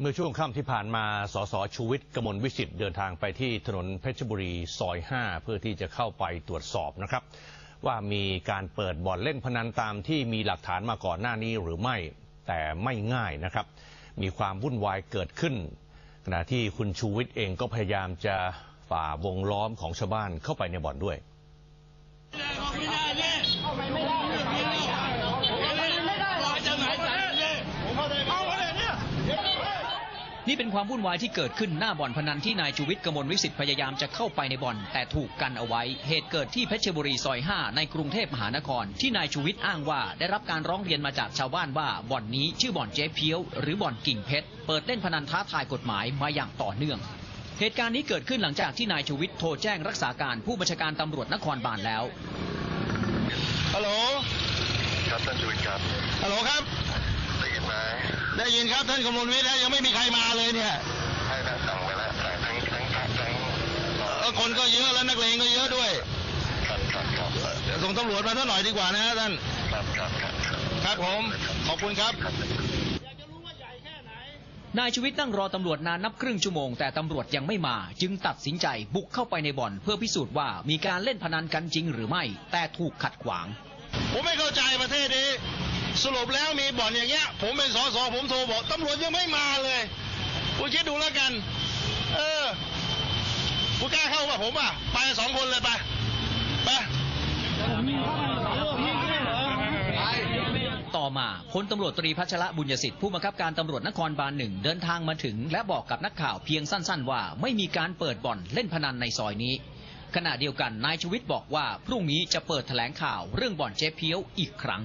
เมื่อช่วงค่ำที่ผ่านมา สสชูวิทย์กมลวิสิทธิ์เดินทางไปที่ถนนเพชรบุรีซอย 5 เพื่อที่จะเข้าไปตรวจสอบนะครับ ว่ามีการเปิดบ่อนเล่นพนันตามที่มีหลักฐานมาก่อนหน้านี้หรือไม่แต่ไม่ง่ายนะครับ มีความวุ่นวายเกิดขึ้น ขณะที่คุณชูวิทย์เองก็พยายามจะฝ่าวงล้อมของชาวบ้านเข้าไปในบ่อนด้วย นี่เป็นความวุ่นวายที่เกิดขึ้นหน้าบ่อนพนันที่นายชูวิทย์กมลวิสิทธิ์พยายามจะเข้าไปในบ่อน แต่ถูกกันเอาไว้ เหตุเกิดที่เพชรบุรีซอย 5 ในกรุงเทพมหานคร ที่นายชูวิทย์อ้างว่า ได้รับการร้องเรียนมาจากชาวบ้านว่าบ่อนนี้ชื่อบ่อนเจ๊เพียว หรือบ่อนกิ่งเพชรเปิดเล่นพนันท้าทายกฎหมายมาอย่างต่อเนื่องเหตุการณ์นี้เกิดขึ้นหลังจากที่นายชูวิทย์โทรแจ้งรักษาการผู้บัญชาการตำรวจนครบาลแล้วฮัลโหลครับท่านชูวิทย์ครับฮัลโหลครับได้ยินไหม ได้ยินครับท่านกมลวิทย์แล้วยังไม่มีใครมาเลยเนี่ยให้ท่านสั่งไปแล้วสั่งทั้งทั้งทั้งทั้งเออคนก็เยอะแล้วนักเลงก็เยอะด้วยครับครับครับเดี๋ยวส่งตำรวจมาท่าหน่อยดีกว่านะฮะท่านครับครับครับครับครับผมขอบคุณครับนายชูวิทย์นั่งรอตำรวจนานนับครึ่งชั่วโมงแต่ตำรวจยังไม่มา จึงตัดสินใจบุกเข้าไปในบ่อน เพื่อพิสูจน์ว่ามีการเล่นพนันกันจริงหรือไม่ แต่ถูกขัดขวาง ผมไม่เข้าใจประเทศนี้ สรุปแล้วมีบ่อนอย่างเงี้ย ผมเป็นสสผมโทรบอกตำรวจยังไม่มาเลยคุณคิดดูแล้วกัน เออคุณกล้าเข้าป่ะผมป่ะไปสองคนเลยไปไปต่อมาพลตำรวจตรีพัชระบุญยสิทธิ์ผู้บังคับการตำรวจนครบาลหนึ่งเดินทางมาถึง และบอกกับนักข่าวเพียงสั้น ๆ ว่าไม่มีการเปิดบ่อนเล่นพนันในซอยนี้ขณะเดียวกันนายชวิทย์บอกว่า พรุ่งนี้จะเปิดแถลงข่าวเรื่องบ่อนเจ๊เพียวอีกครั้ง